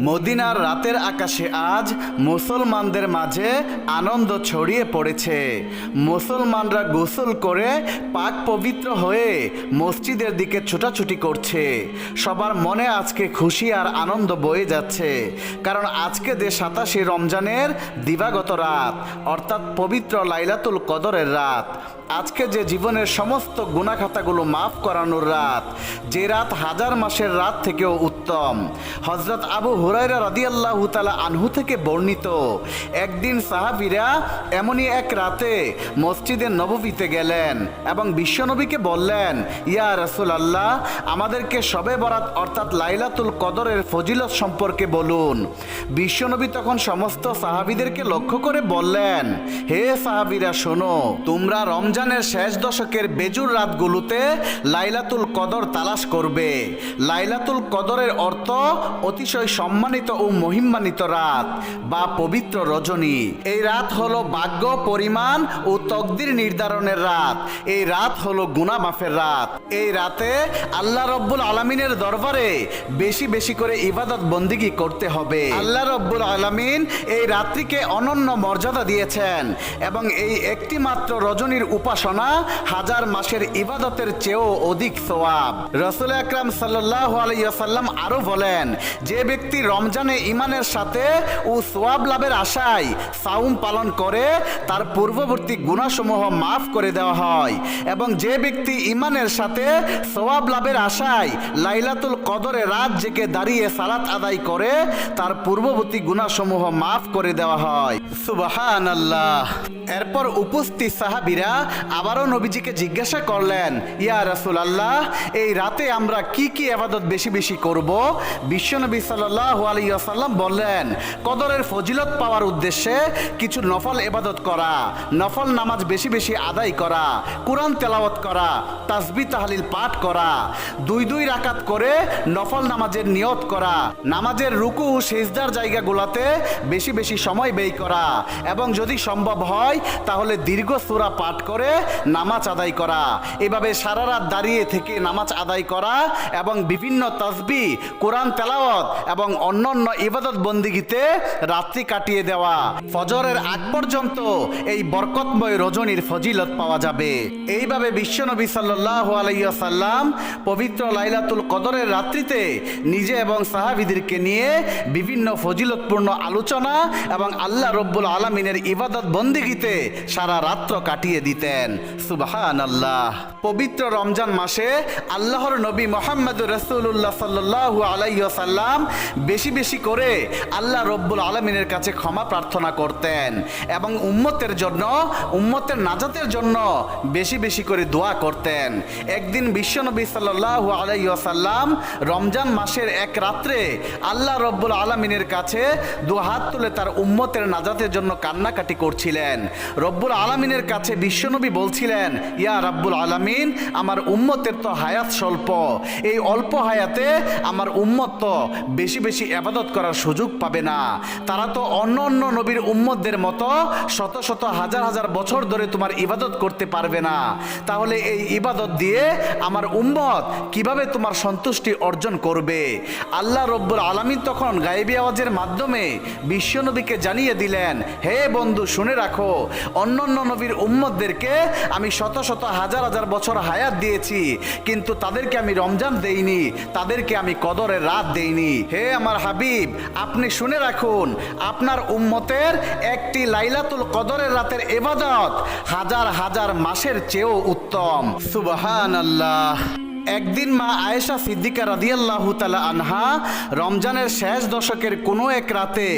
মদিনার রাতের আকাশে আজ মুসলমানদের মাঝে আনন্দ ছড়িয়ে পড়েছে। মুসলমানরা গোসল করে পাক পবিত্র হয়ে মসজিদের দিকে ছোটাছুটি করছে। সবার মনে আজকে খুশি আর আনন্দ বয়ে যাচ্ছে। কারণ আজকে যে সাতাশে রমজানের দিবাগত রাত, অর্থাৎ পবিত্র লাইলাতুল কদরের রাত আজকে যে জীবনের সমস্ত গুণাখাতাগুলো মাফ করানোর রাত, যে রাত হাজার মাসের রাত থেকেও উত্তম। হজরত আবু হুরাইরা রাদিয়াল্লাহ তালা আনহু থেকে বর্ণিত, একদিন সাহাবিরা এমনই এক রাতে মসজিদে নববীতে গেলেন এবং বিশ্বনবীকে বললেন, ইয়া রসুল আল্লাহ আমাদেরকে সবে বরাত অর্থাৎ লাইলাতুল কদরের ফজিলত সম্পর্কে বলুন। বিশ্বনবী তখন সমস্ত সাহাবিদেরকে লক্ষ্য করে বললেন, হে সাহাবিরা, শোনো, তোমরা রমজানের শেষ দশকের বেজুর রাতগুলোতে লাইলাতুল কদর তালাশ করবে। লাইলাতুল কদরের অর্থ অতিশয় সম্মানিত ও মহিমান্বিত রাত বা পবিত্র রজনী। এই রাত হলো ভাগ্য, পরিমাণ ও তকদির নির্ধারণের রাত। এই রাত হলো গুনা মাফের রাত। এই রাতে আল্লাহ রব্বুল আলমিনের দরবারে বেশি বেশি করে ইবাদত বন্দিগি করতে হবে। আল্লাহ রব্বুল আলমিন এই রাত্রিকে অনন্য মর্যাদা দিয়েছেন এবং এই একটি মাত্র রজনীর উপাসনা হাজার মাসের ইবাদতের চেয়েও অধিক সোয়াব রসুল আকরাম সাল্লাহ আলাইসাল্লাম আরও বলেন, যে ব্যক্তি রমজানে ইমানের সাথে ও সোয়াব লাভের আশায় সাউম পালন করে, তার পূর্ববর্তী গুণাসমূহ মাফ করে দেওয়া হয় এবং যে ব্যক্তি ইমানের সাথে সোয়াব লাভের আশায় লাইলাতুল কদরে রাত জেগে দাঁড়িয়ে সালাত আদায় করে, তার পূর্ববর্তী গুণাসমূহ মাফ করে দেওয়া হয়। সুবাহান আল্লাহ এরপর উপস্থিত সাহাবিরা আবারও নবীজিকে জিজ্ঞাসা করলেন, ইয়া রাসুল আল্লাহ এই রাতে আমরা কি কি আবাদত বেশি বেশি করব? বিশ্বনবী সাল্লাহ আলিয়াল্লাম বললেন, কদরের ফজিলত পাওয়ার উদ্দেশ্যে কিছু নফল এবাদত করা, নফল নামাজ বেশি বেশি আদায় করা, কোরআন তেলাওয়াত করা তাসবি তাহলিল পাঠ করা, দুই দুই রাকাত করে নফল নামাজের নিয়ত করা, নামাজের রুকু, সেজদার জায়গাগুলোতে বেশি বেশি সময় ব্যয় করা এবং যদি সম্ভব হয়, তাহলে দীর্ঘ সুরা পাঠ করে নামাজ আদায় করা। এভাবে সারা রাত দাঁড়িয়ে থেকে নামাজ আদায় করা এবং বিভিন্ন তসবি, কোরআন তেলাওয়াত এবং অন্যান্য ইবাদত বন্দিগিতে রাত্রি কাটিয়ে দেওয়া। ফজরের আগ পর্যন্ত এই বরকতময় রজনীর ফজিলত পাওয়া যাবে। এইভাবে বিশ্বনবী সাল্লাহ আলাইসাল্লাম পবিত্র লাইলাতুল কদরের রাত্রিতে নিজে এবং সাহাবিদেরকে নিয়ে বিভিন্ন ফজিলতপূর্ণ আলোচনা এবং আল্লাহ রব্বুল আলমিনের ইবাদত বন্দিগিতে সারা রাত্র কাটিয়ে দিতেন। সুবাহান আল্লাহ পবিত্র রমজান মাসে আল্লাহর নবী মোহাম্মদ রসুল্লাহ সাল্লাহ আলাইসাল্লাম বেশি বেশি করে আল্লাহ রব্বুল আলমিনের কাছে ক্ষমা প্রার্থনা করতেন এবং উম্মতের জন্য, উম্মতের নাজাতের জন্য বেশি বেশি করে দোয়া করতেন। একদিন বিশ্বনবী সাল্লাহ আলাইসাল্লাম রমজান মাসের এক রাত্রে আল্লাহ রব্বুল আলমিনের কাছে দু হাত তুলে তার উম্মতের নাজাতের জন্য কান্নাকাটি করছিলেন। রব্বুল আলমিনের কাছে বিশ্বনবী বলছিলেন, ইয়া রাব্বুল আলামিন, আমার উম্মতের তো হায়াত স্বল্প। এই অল্প হায়াতে আমার উম্মত তো বেশি বেশি আবাদত করার সুযোগ পাবে না। তারা তো অন্য অন্য নবীর উম্মতদের মতো শত শত হাজার হাজার বছর ধরে তোমার ইবাদত করতে পারবে না। তাহলে এই ইবাদত দিয়ে আমার উম্মত কীভাবে তোমার সন্তুষ্টি অর্জন করবে? আল্লাহ রব্বুল আলমিন তখন গায়েবী আওয়াজের মাধ্যমে বিশ্বনবীকে জানিয়ে দিলেন, হে বন্ধু, শুনে রাখো, অন্য অন্য নবীর উম্মতদেরকে আমি শত শত হাজার হাজার বছর হায়াত দিয়েছি। কিন্তু তাদেরকে আমি রমজান দেইনি, তাদেরকে আমি কদরের রাত দেইনি। হে আমার হাবিব, আপনি শুনে রাখুন, আপনার উম্মতের একটি লাইলাতুল কদরের রাতের এবাদত হাজার হাজার মাসের চেয়েও উত্তম। সুবহান আল্লাহ একদিন মা আয়েশা সিদ্দিকা রাদিয়াল্লাহু তালা আনহা রমজানের শেষ দশকের কোনো এক রাতে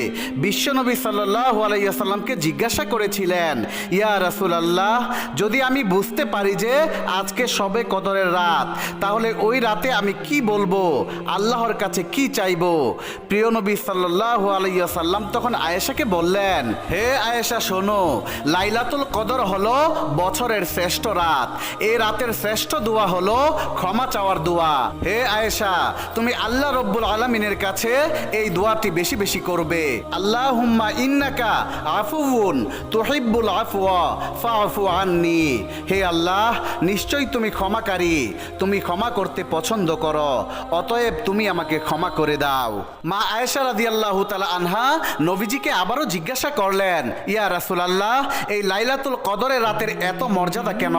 বিশ্বনবী সাল্লাহ আলাইসাল্লামকে জিজ্ঞাসা করেছিলেন, ইয়া রাসুল আল্লাহ যদি আমি বুঝতে পারি যে আজকে সবে কদরের রাত, তাহলে ওই রাতে আমি কি বলব? আল্লাহর কাছে কি চাইব? প্রিয় নবী সাল্লাহ আলাইসাল্লাম তখন আয়েশাকে বললেন, হে আয়েশা, শোনো, লাইলাতুল কদর হলো বছরের শ্রেষ্ঠ রাত। এই রাতের শ্রেষ্ঠ দোয়া হলো ক্ষমা চাওয়ার দোয়া। হে আয়েশা, তুমি আল্লাহ রব্বুল আলমিনের কাছে এই দোয়াটি বেশি বেশি করবে। আল্লাহ হুম্মা ইন্নাকা আফুউন তুহিব্বুল আফওয়া ফাফু আননি। হে আল্লাহ, নিশ্চয়ই তুমি ক্ষমাকারী, তুমি ক্ষমা করতে পছন্দ করো, অতএব তুমি আমাকে ক্ষমা করে দাও। মা আয়েশা রাদিয়াল্লাহু তাআলা আনহা নবীজিকে আবারও জিজ্ঞাসা করলেন, ইয়া রাসূলুল্লাহ, এই লাইলাতুল কদরের রাতের এত মর্যাদা কেন?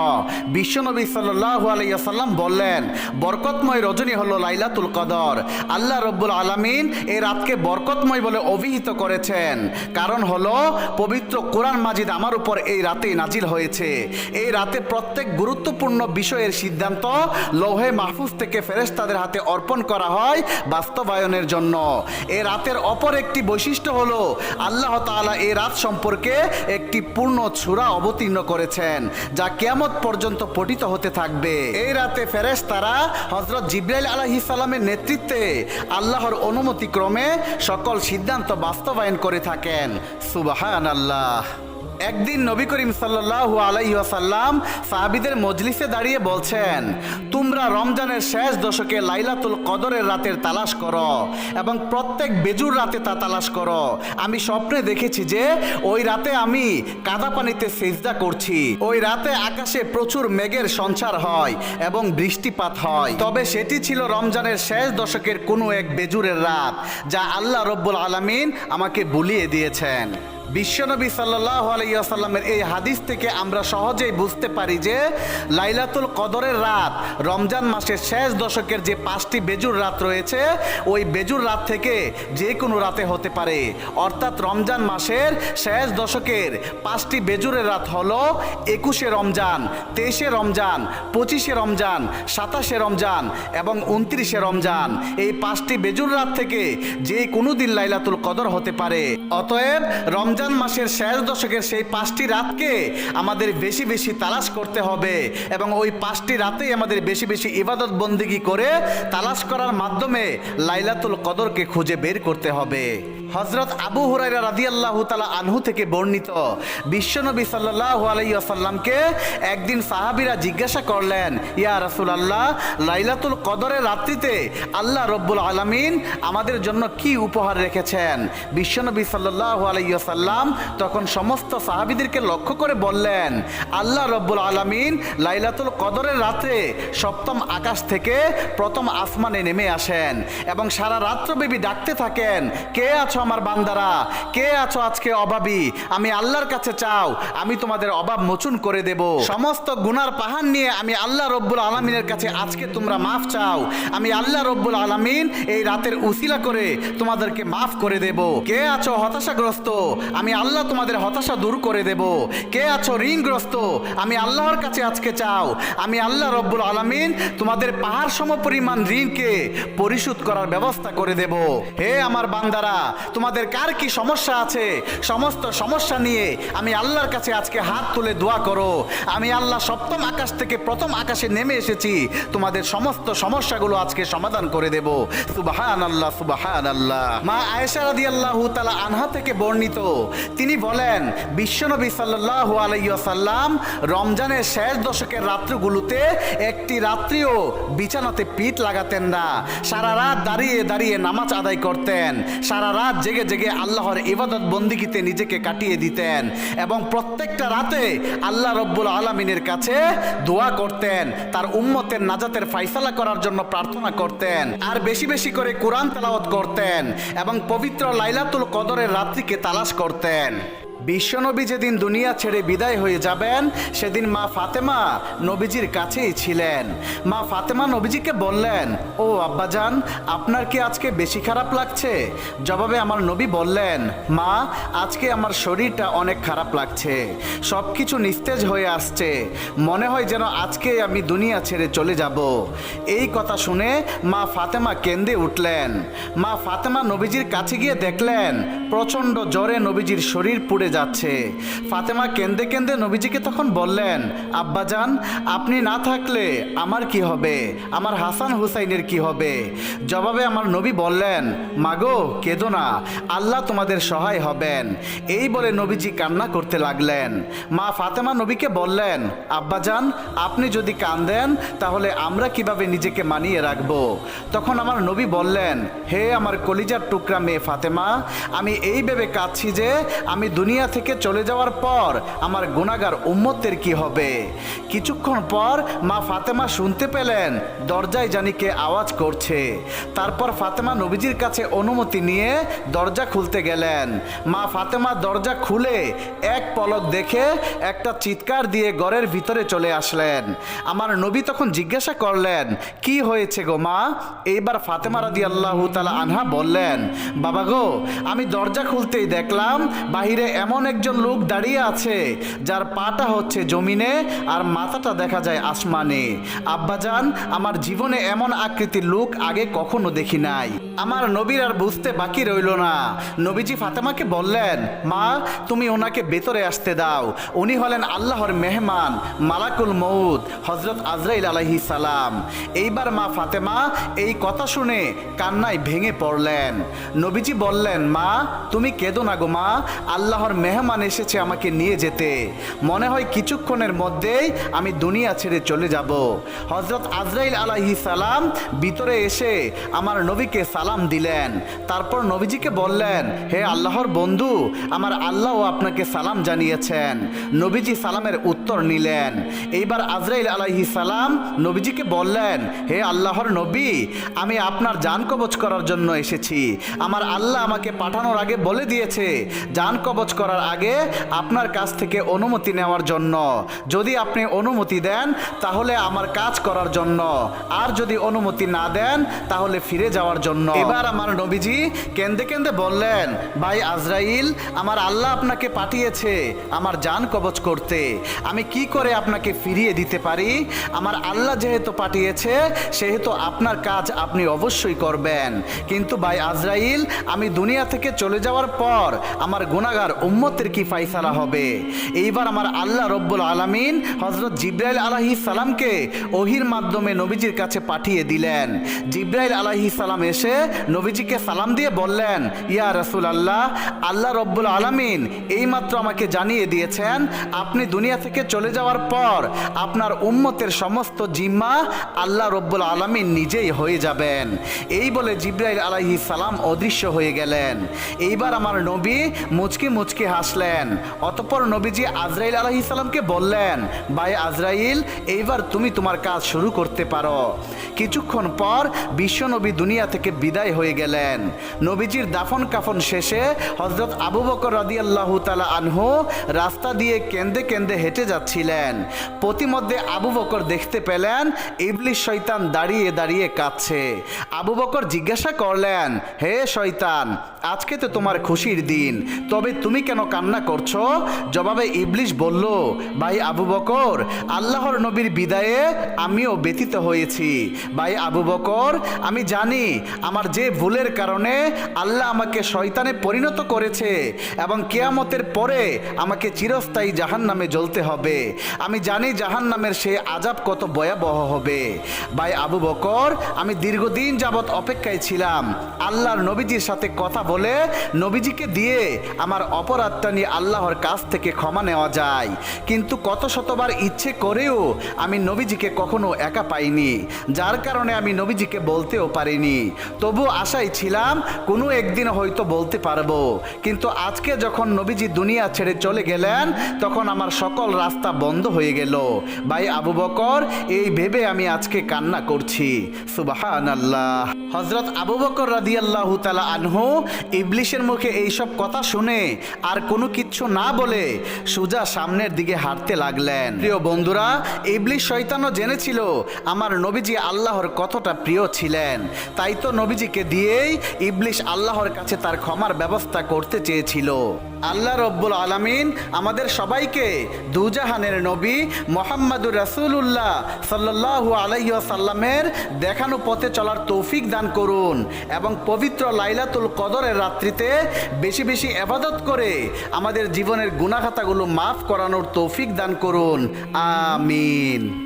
বিশ্বনবী সাল্লাল্লাহু আলাইহি সাল্লাম বললেন বরকতময় রজনী হলো লাইলাতুল কদর। আল্লাহ রব্বুল আলামিন এই রাতকে বরকতময় বলে অভিহিত করেছেন। কারণ হলো, পবিত্র কোরআন মাজিদ আমার উপর এই রাতে নাজিল হয়েছে। এই রাতে প্রত্যেক গুরুত্বপূর্ণ বিষয়ের সিদ্ধান্ত লৌহে মাহফুজ থেকে ফেরেশতাদের হাতে অর্পণ করা হয় বাস্তবায়নের জন্য। এ রাতের অপর একটি বৈশিষ্ট্য হলো, আল্লাহ তাআলা এ রাত সম্পর্কে একটি পূর্ণ ছুরা অবতীর্ণ করেছেন, যা কেয়ামত পর্যন্ত পঠিত হতে থাকবে। এই রাতে ফেরেশতারা হজরত জিব্রাইল আলহি সালামের নেতৃত্বে আল্লাহর অনুমতিক্রমে সকল সিদ্ধান্ত বাস্তবায়ন করে থাকেন। সুবাহান আল্লাহ একদিন নবী করিম সাল্লাল্লাহু আলাইহি ওয়াসাল্লাম সাহাবীদের মজলিসে দাঁড়িয়ে বলছেন, তোমরা রমজানের শেষ দশকে লাইলাতুল কদরের রাতের তালাশ করো এবং প্রত্যেক বেজুর রাতে তা তালাশ করো। আমি স্বপ্নে দেখেছি যে ওই রাতে আমি কাদা পানিতে সেজদা করছি। ওই রাতে আকাশে প্রচুর মেঘের সঞ্চার হয় এবং বৃষ্টিপাত হয়। তবে সেটি ছিল রমজানের শেষ দশকের কোনো এক বেজুরের রাত যা আল্লাহ রব্বুল আলামিন আমাকে বুলিয়ে দিয়েছেন। বিশ্বনবী সাল্লাহ আলাইসাল্লামের এই হাদিস থেকে আমরা সহজেই বুঝতে পারি যে লাইলাতুল কদরের রাত, রমজান মাসের শেষ দশকের যে পাঁচটি বেজুর রাত রয়েছে, ওই বেজুর রাত থেকে যে কোনো রাতে হতে পারে। অর্থাৎ রমজান মাসের শেষ দশকের পাঁচটি বেজুরের রাত হল একুশে রমজান, তেইশে রমজান, পঁচিশে রমজান, সাতাশে রমজান এবং উনত্রিশে রমজান। এই পাঁচটি বেজুর রাত থেকে যে কোনো দিন লাইলাতুল কদর হতে পারে। অতএব রমজান মাসের শেষ দশকের সেই পাঁচটি রাতকে আমাদের বেশি বেশি তালাশ করতে হবে এবং ওই পাঁচটি রাতেই আমাদের বেশি বেশি ইবাদত বন্দিগি করে তালাশ করার মাধ্যমে লাইলাতুল কদরকে খুঁজে বের করতে হবে। হজরত আবু হুরাইরা রাদিয়াল্লাহু তাআলা আনহু থেকে বর্ণিত। বিশ্বনবী সাল্লাল্লাহু আলাইহি ওয়াসাল্লামকে একদিন সাহাবীরা জিজ্ঞাসা করলেন, ইয়া রাসূলুল্লাহ, লাইলাতুল কদরের রাত্রিতে আল্লাহ রব্বুল আলামিন আমাদের জন্য কি উপহার রেখেছেন? বিশ্বনবী সাল্লাল্লাহু আলাইহি ওয়াসাল্লাম তখন সমস্ত সাহাবীদেরকে লক্ষ্য করে বললেন, আল্লাহ রব্বুল আলামিন লাইলাতুল কদরের রাতে সপ্তম আকাশ থেকে প্রথম আসমানে নেমে আসেন এবং সারা রাত্রব্যাপী ডাকতে থাকেন, কে আছো আমার বান্দারা? কে আছো আজকে অভাবী আমি আল্লাহর কাছে চাও, আমি তোমাদের অভাব মোচন করে দেব। সমস্ত গুনার পাহাড় নিয়ে আমি আল্লাহ রব্বুল আলমিনের কাছে আজকে তোমরা মাফ চাও। আমি আল্লাহ রব্বুল আলমিন এই রাতের উসিলা করে তোমাদেরকে মাফ করে দেব। কে আছো হতাশাগ্রস্ত? আমি আল্লাহ তোমাদের হতাশা দূর করে দেব। কে আছো ঋণগ্রস্ত? আমি আল্লাহর কাছে আজকে চাও। আমি আল্লাহ রব্বুল আলমিন তোমাদের পাহাড় সম পরিমাণ ঋণকে পরিশোধ করার ব্যবস্থা করে দেব। হে আমার বান্দারা তোমাদের কার কি সমস্যা আছে? সমস্ত সমস্যা নিয়ে আমি আল্লাহর কাছে আজকে হাত তুলে দোয়া করো। আমি আল্লাহ সপ্তম আকাশ থেকে প্রথম আকাশে নেমে এসেছি। তোমাদের সমস্ত সমস্যাগুলো আজকে সমাধান করে দেব। সুবাহান আল্লাহ সুবাহান আল্লাহ মা আয়েশা রাদিয়াল্লাহু তাআলা আনহা থেকে বর্ণিত। তিনি বলেন, বিশ্বনবী সাল্লাল্লাহু আলাইহি ওয়াসাল্লাম রমজানের শেষ দশকের রাত্রগুলোতে একটি রাত্রিও বিছানাতে পিঠ লাগাতেন না। সারা রাত দাঁড়িয়ে দাঁড়িয়ে নামাজ আদায় করতেন। সারা রাত জেগে জেগে আল্লাহর ইবাদত বন্দিগিতে নিজেকে কাটিয়ে দিতেন এবং প্রত্যেকটা রাতে আল্লাহ রব্বুল আলমিনের কাছে দোয়া করতেন, তার উম্মতের নাজাতের ফাইসালা করার জন্য প্রার্থনা করতেন, আর বেশি বেশি করে কোরআন তালাওয়াত করতেন এবং পবিত্র লাইলাতুল কদরের রাত্রিকে তালাশ করতেন। বিশ্বনবী যেদিন দুনিয়া ছেড়ে বিদায় হয়ে যাবেন, সেদিন মা ফাতেমা নবীজির কাছেই ছিলেন। মা ফাতেমা নবীজিকে বললেন, ও আব্বাজান, আপনার কি আজকে বেশি খারাপ লাগছে? জবাবে আমার নবী বললেন, মা, আজকে আমার শরীরটা অনেক খারাপ লাগছে। সব কিছু নিস্তেজ হয়ে আসছে। মনে হয় যেন আজকে আমি দুনিয়া ছেড়ে চলে যাব। এই কথা শুনে মা ফাতেমা কেন্দে উঠলেন। মা ফাতেমা নবীজির কাছে গিয়ে দেখলেন, প্রচণ্ড জ্বরে নবীজির শরীর পুড়ে যাচ্ছে। ফাতেমা কেন্দে কেন্দে নবীজিকে তখন বললেন আব্বাজান আপনি না থাকলে আমার কি হবে? আমার হাসান হুসাইনের কি হবে? জবাবে আমার নবী বললেন, মাগো, কেঁদো না, আল্লাহ তোমাদের সহায় হবেন। এই বলে নবীজি কান্না করতে লাগলেন। মা ফাতেমা নবীকে বললেন আব্বাজান আপনি যদি কান্দেন তাহলে আমরা কীভাবে নিজেকে মানিয়ে রাখব? তখন আমার নবী বললেন, হে আমার কলিজার টুকরা মেয়ে ফাতেমা, আমি এই ভেবে কাঁদছি যে আমি দুনিয়া থেকে চলে যাওয়ার পর আমার গুণাগার উম্মতের কি হবে? কিছুক্ষণ পর মা ফাতেমা শুনতে পেলেন, দরজায় জানিকে আওয়াজ করছে। তারপর ফাতেমা নবীজির কাছে অনুমতি নিয়ে দরজা খুলতে গেলেন। মা ফাতেমা দরজা খুলে এক পলক দেখে একটা চিৎকার দিয়ে ঘরের ভিতরে চলে আসলেন। আমার নবী তখন জিজ্ঞাসা করলেন, কি হয়েছে গো মা? এইবার ফাতেমা রাদি আল্লাহ তালা আনহা বললেন, বাবা গো, আমি দরজা খুলতেই দেখলাম, বাহিরে এমন একজন লোক দাঁড়িয়ে আছে, যার পাটা হচ্ছে জমিনে আর মাথাটা দেখা যায় আসমানে। আব্বাজান, আমার জীবনে এমন আকৃতির লোক আগে কখনো দেখি নাই। আমার নবীর আর বুঝতে বাকি রইল না। নবীজি ফাতেমাকে বললেন, মা, তুমি ওনাকে ভেতরে আসতে দাও। উনি হলেন আল্লাহর মেহমান, মালাকুল মৌদ হজরত আজরাইল আলাহি সালাম। এইবার মা ফাতেমা এই কথা শুনে কান্নায় ভেঙে পড়লেন। নবীজি বললেন, মা, তুমি কেঁদো না গো মা, আল্লাহর মেহমান এসেছে আমাকে নিয়ে যেতে। মনে হয় কিছুক্ষণের মধ্যেই আমি দুনিয়া ছেড়ে চলে যাব। হজরত আজরাইল আলাহি সালাম ভিতরে এসে আমার নবীকে সালাম দিলেন। তারপর নবীজিকে বললেন, হে আল্লাহর বন্ধু, আমার আল্লাহও আপনাকে সালাম জানিয়েছেন। নবীজি সালামের উত্তর নিলেন। এইবার আজরাইল আলাইহি সালাম নবীজিকে বললেন, হে আল্লাহর নবী, আমি আপনার জান কবচ করার জন্য এসেছি। আমার আল্লাহ আমাকে পাঠানোর আগে বলে দিয়েছে জান কবচ করার আগে আপনার কাছ থেকে অনুমতি নেওয়ার জন্য। যদি আপনি অনুমতি দেন, তাহলে আমার কাজ করার জন্য। আর যদি অনুমতি না দেন, তাহলে ফিরে যাওয়ার জন্য। এবার আমার নবীজি কেন্দে কেন্দে বললেন, ভাই আজরাইল, আমার আল্লাহ আপনাকে পাঠিয়েছে আমার জান কবচ করতে। আমি কি করে আপনাকে ফিরিয়ে দিতে পারি? আমার আল্লাহ যেহেতু পাঠিয়েছে, সেহেতু আপনার কাজ আপনি অবশ্যই করবেন। কিন্তু ভাই আজরাইল, আমি দুনিয়া থেকে চলে যাওয়ার পর আমার গুণাগার উম্মতের কি ফাইসালা হবে? এইবার আমার আল্লাহ রব্বুল আলামিন হজরত জিব্রাইল আলাহি সালামকে ওহির মাধ্যমে নবীজির কাছে পাঠিয়ে দিলেন। জিব্রাইল আলাহি সালাম এসে নবীজিকে সালাম দিয়ে বললেন, ইয়া রসুল আল্লাহ আল্লাহ রব্বুল আলামিন এইমাত্র আমাকে জানিয়ে দিয়েছেন, আপনি দুনিয়া থেকে চলে যাওয়ার পর আপনার উম্মতের সমস্ত জিম্মা আল্লাহ রব্বুল আলামিন নিজেই হয়ে যাবেন। এই বলে জিব্রাইল আলাইহি সালাম অদৃশ্য হয়ে গেলেন। এইবার আমার নবী মুচকি মুচকি হাসলেন। অতপর নবীজি আজরাইল আলাইহি সালামকে বললেন, ভাই আজরাইল, এইবার তুমি তোমার কাজ শুরু করতে পারো। কিছুক্ষণ পর বিশ্বনবী দুনিয়া থেকে বিদায় হয়ে গেলেন। নবীজির দাফন কাফন শেষে হজরত আবু বকর রদিয়াল্লাহ তালা আনহু রাস্তা দিয়ে কেন্দে কেন্দে হেঁটে যাচ্ছিলেন। প্রতিমধ্যে আবু বকর দেখতে পেলেন ইবলিশ শয়তান দাঁড়িয়ে দাঁড়িয়ে কাঁদছে। আবু বকর জিজ্ঞাসা করলেন, হে শয়তান আজকে তো তোমার খুশির দিন। তবে তুমি কেন কান্না করছ? জবাবে ইবলিশ বলল, ভাই আবু বকর, আল্লাহর নবীর বিদায়ে আমিও ব্যথিত হয়েছি। ভাই আবু বকর, আমি জানি আমার যে ভুলের কারণে আল্লাহ আমাকে শয়তানে পরিণত করেছে এবং কেয়ামতের পরে আমাকে চিরস্থায়ী জাহান নামে জ্বলতে হবে। আমি জানি জাহান নামের সে আজাব কত ভয়াবহ হবে। ভাই আবু বকর, আমি দীর্ঘদিন যাবৎ অপেক্ষায় ছিলাম। আল্লাহর নবীজির সাথে কথা বলে নবীজিকে দিয়ে আমার অপরাধটা নিয়ে আল্লাহর কাছ থেকে ক্ষমা নেওয়া যায়। কিন্তু কত শতবার ইচ্ছে করেও আমি নবীজিকে কখনো একা পাইনি, যার কারণে আমি নবীজিকে বলতেও পারিনি। তবু আশায় ছিলাম, কোনো একদিন হয়তো বলতে পারব। কিন্তু আজকে যখন নবীজি দুনিয়া ছেড়ে চলে গেলেন, তখন আমার সকল রাস্তা বন্ধ হয়ে গেল। ভাই আবু বকর, এই ভেবে আমি আজকে কান্না করছি। সুবাহান আল্লাহ হজরত আবু বকর রাদি আল্লাহ তালা আনহু ইবলিশের মুখে এইসব কথা শুনে আর কোনো কিচ্ছু না বলে সুজা সামনের দিকে হাঁটতে লাগলেন। প্রিয় বন্ধুরা, ইবলিশ শৈতানও জেনেছিল আমার নবীজি আল্লাহর কতটা প্রিয় ছিলেন। তাই তো নবীজিকে দিয়েই ইবলিশ আল্লাহর কাছে তার ক্ষমার ব্যবস্থা করতে চেয়েছিল। আল্লাহ রব্বুল আলামিন আমাদের সবাইকে দুজাহানের নবী মোহাম্মদুর রাসূলুল্লাহ সাল্লাল্লাহু আলাইহি সাল্লামের দেখানো পথে চলার তৌফিক দান করুন এবং পবিত্র লাইলাতুল কদরের রাত্রিতে বেশি বেশি এবাদত করে আমাদের জীবনের গুনাখাতাগুলো মাফ করানোর তৌফিক দান করুন। আমিন।